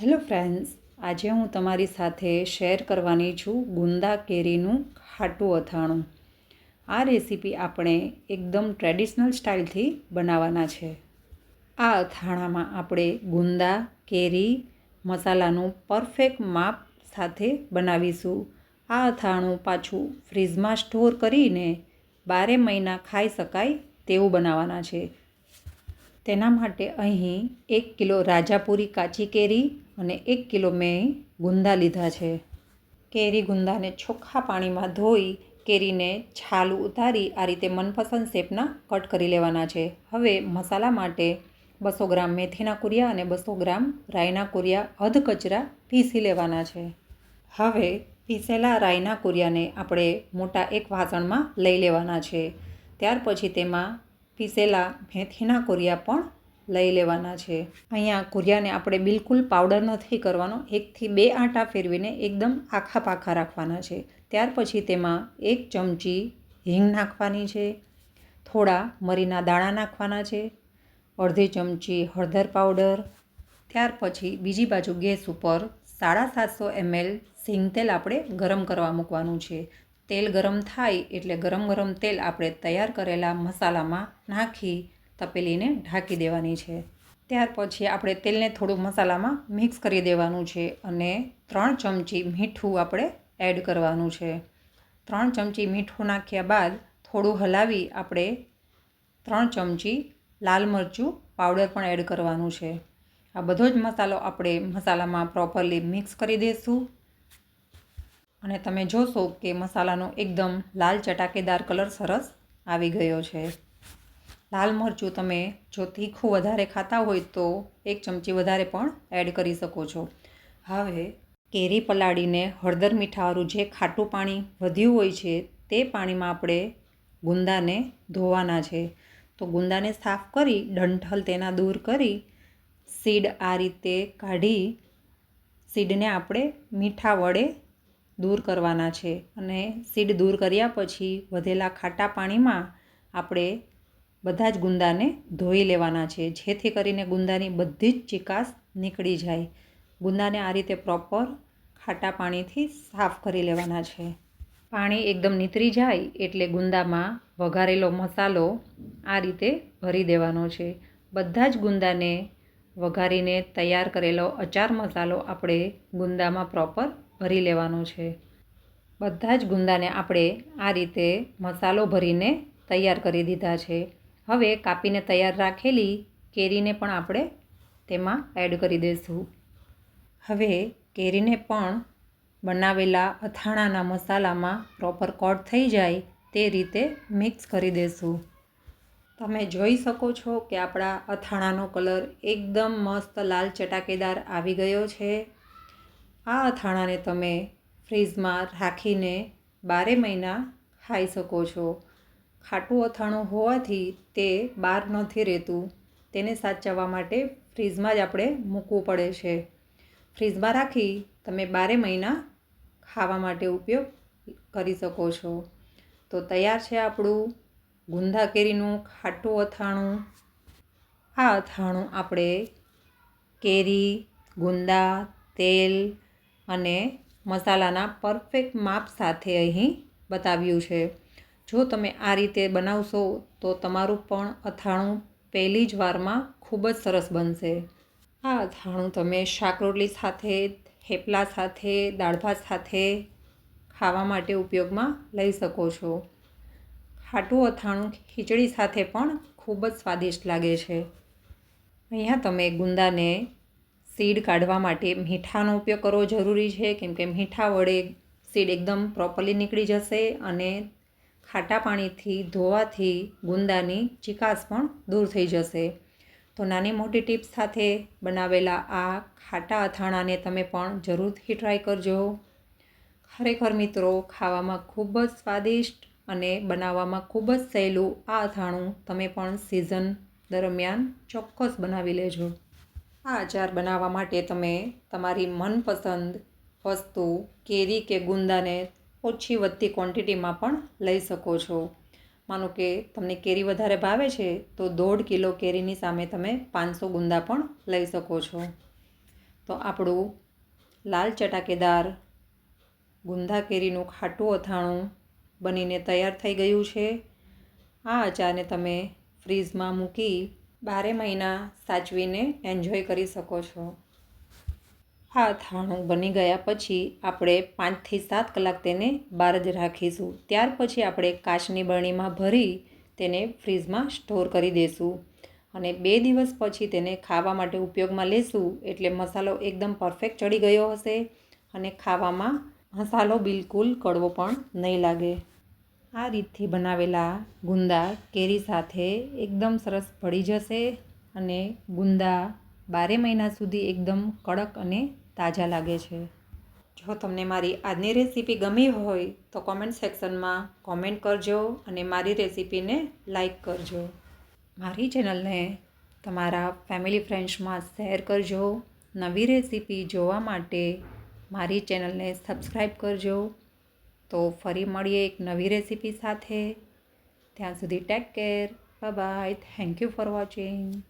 Hello friends, આજે હું તમારી સાથે શેર કરવાની છું ગુંદા કેરીનું ખાટું અથાણું. આ રેસીપી આપણે એકદમ ટ્રેડિશનલ સ્ટાઇલથી બનાવવાના છે. આ અથાણામાં આપણે ગુંદા કેરી મસાલાનું પરફેક્ટ માપ સાથે બનાવીશું. આ અથાણું પાછું ફ્રીઝમાં સ્ટોર કરીને બારે મહિના ખાઈ શકાય તેવું બનાવવાના છે. તેના માટે અહીં એક કિલો રાજાપુરી કાચી કેરી અને એક કિલો મેં ગુંદા લીધા છે. કેરી ગુંદાને ચોખ્ખા પાણીમાં ધોઈ કેરીને છાલ ઉતારી આ રીતે મનપસંદ શેપના કટ કરી લેવાના છે. હવે મસાલા માટે બસો ગ્રામ મેથીના કુરિયા અને બસો ગ્રામ રાઈના કુરિયા અધ કચરા પીસી લેવાના છે. હવે પીસેલા રાઈના કુરિયાને આપણે મોટા એક વાસણમાં લઈ લેવાના છે. ત્યાર પછી તેમાં પીસેલા મેથીના કુરિયા પણ લઈ લેવાના છે. અહીંયા કુરિયાને આપણે બિલકુલ પાવડર નથી કરવાનો, એકથી બે આંટા ફેરવીને એકદમ આખા પાખા રાખવાના છે. ત્યાર પછી તેમાં એક ચમચી હિંગ નાખવાની છે, થોડા મરીના દાણા નાખવાના છે, અડધી ચમચી હળદર પાવડર, ત્યાર પછી બીજી બાજુ ગેસ ઉપર સાડા સાતસો એમએલ સિંગ તેલ આપણે ગરમ કરવા મૂકવાનું છે. તેલ ગરમ થાય એટલે ગરમ ગરમ તેલ આપણે તૈયાર કરેલા મસાલામાં નાખી તપેલીને ઢાંકી દેવાની છે. ત્યાર પછી આપણે તેલને થોડું મસાલામાં મિક્સ કરી દેવાનું છે અને ત્રણ ચમચી મીઠું આપણે એડ કરવાનું છે. ત્રણ ચમચી મીઠું નાખ્યા બાદ થોડું હલાવી આપણે ત્રણ ચમચી લાલ મરચું પાવડર પણ એડ કરવાનું છે. આ બધો જ મસાલો આપણે મસાલામાં પ્રોપરલી મિક્સ કરી દઈશું અને તમે જોશો કે મસાલાનો એકદમ લાલ ચટાકેદાર કલર સરસ આવી ગયો છે. લાલ મરચું તમે જો તીખું વધારે ખાતા હોય તો એક ચમચી વધારે પણ એડ કરી શકો છો. હવે કેરી પલાળીને હળદર મીઠાવાળું જે ખાટું પાણી વધ્યું હોય છે તે પાણીમાં આપણે ગુંદાને ધોવાના છે. તો ગુંદાને સાફ કરી ડંઠલ તેના દૂર કરી સીડ આ રીતે કાઢી સીડને આપણે મીઠા વડે દૂર કરવાના છે અને સીડ દૂર કર્યા પછી વધેલા ખાટા પાણીમાં આપણે બધા જ ગુંદાને ધોઈ લેવાના છે, જેથી કરીને ગુંદાની બધી જ ચિકાસ નીકળી જાય. ગુંદાને આ રીતે પ્રોપર ખાટા પાણીથી સાફ કરી લેવાના છે. પાણી એકદમ નીતરી જાય એટલે ગુંદામાં વઘારેલો મસાલો આ રીતે ભરી દેવાનો છે. બધા જ ગુંદાને વઘારીને તૈયાર કરેલો અચાર મસાલો આપણે ગુંદામાં પ્રોપર ભરી લેવાનો છે. બધા જ ગુંદાને આપણે આ રીતે મસાલો ભરીને તૈયાર કરી દીધા છે. હવે કાપીને તૈયાર રાખેલી કેરીને પણ આપણે તેમાં એડ કરી દઈશું. હવે કેરીને પણ બનાવેલા અથાણાના મસાલામાં પ્રોપર કોટ થઈ જાય તે રીતે મિક્સ કરી દઈશું. તમે જોઈ શકો છો કે આપણા અથાણાનો કલર એકદમ મસ્ત લાલ ચટાકેદાર આવી ગયો છે. આ અથાણાને તમે ફ્રીઝમાં રાખીને બારે મહિના ખાઈ શકો છો. ખાટું અથાણું હોવાથી તે બહાર નથી રહેતું. તેને સાચવવા માટે ફ્રીઝમાં જ આપણે મૂકવું પડે છે. ફ્રીઝમાં રાખી તમે બારે મહિના ખાવા માટે ઉપયોગ કરી શકો છો. તો તૈયાર છે આપણું ગુંદા કેરીનું ખાટું અથાણું. આ અથાણું આપણે કેરી, ગુંદા, તેલ અને મસાલાના પરફેક્ટ માપ સાથે અહીં બતાવ્યું છે. જો તમે આ રીતે બનાવશો, તો તમારું પણ અથાણું પહેલી જ વારમાં ખૂબ જ સરસ બનશે. આ અથાણું તમે શાક રોટલી સાથે, થેપલા સાથે, દાળ ભાત સાથે ખાવા માટે ઉપયોગમાં લઈ શકો છો. ખાટું અથાણું ખીચડી સાથે પણ ખૂબ જ સ્વાદિષ્ટ લાગે છે. અહીંયા તમે ગુંદાને સીડ કાઢવા માટે મીઠાનો ઉપયોગ કરવો જરૂરી છે. કેમ કે મીઠા વડે સીડ એકદમ પ્રોપરલી નીકળી જશે અને ખાટા પાણીથી ધોવાથી ગુંદાની ચિકાસ પણ દૂર થઈ જશે. તો નાની મોટી ટિપ્સ સાથે બનાવેલા આ ખાટા અથાણાને તમે પણ જરૂરથી ટ્રાય કરજો. ખરેખર મિત્રો, ખાવામાં ખૂબ જ સ્વાદિષ્ટ અને બનાવવામાં ખૂબ જ સહેલું આ અથાણું તમે પણ સિઝન દરમિયાન ચોક્કસ બનાવી લેજો. આ અચાર બનાવવા માટે તમે તમારી મનપસંદ વસ્તુ, કેરી કે ગુંદાને ઓછી વધતી ક્વોન્ટિટીમાં પણ લઈ શકો છો. માનો કે તમને કેરી વધારે ભાવે છે, તો દોઢ કિલો કેરીની સામે તમે પાંચસો ગુંદા પણ લઈ શકો છો. તો આપણું લાલ ચટાકેદાર ગુંદા કેરીનું ખાટું અથાણું બનીને તૈયાર થઈ ગયું છે. આ અચારને તમે ફ્રીઝમાં મૂકી બારે મહિના સાચવીને એન્જોય કરી શકો છો. આ થાણું બની ગયા પછી આપણે પાંચથી સાત કલાક તેને બહાર જ રાખીશું. ત્યાર પછી આપણે કાચની બરણીમાં ભરી તેને ફ્રીજમાં સ્ટોર કરી દઈશું અને બે દિવસ પછી તેને ખાવા માટે ઉપયોગમાં લેશું એટલે મસાલો એકદમ પરફેક્ટ ચડી ગયો હશે અને ખાવામાં મસાલો બિલકુલ કડવો પણ નહીં લાગે. આ રીતથી બનાવેલા ગુંદા કેરી સાથે એકદમ સરસ ભળી જશે અને ગુંદા બારે મહિના સુધી એકદમ કડક અને તાજા લાગે છે. જો તમને મારી આજની રેસીપી ગમી હોય તો કોમેન્ટ સેક્શનમાં કોમેન્ટ કરજો અને મારી રેસીપીને લાઈક કરજો. મારી ચેનલને તમારા ફેમિલી ફ્રેન્ડ્સમાં શેર કરજો. નવી રેસીપી જોવા માટે મારી ચેનલને સબસ્ક્રાઈબ કરજો. તો ફરી મળીએ એક નવી રેસીપી સાથે. ત્યાં સુધી take care. Bye thank you for watching.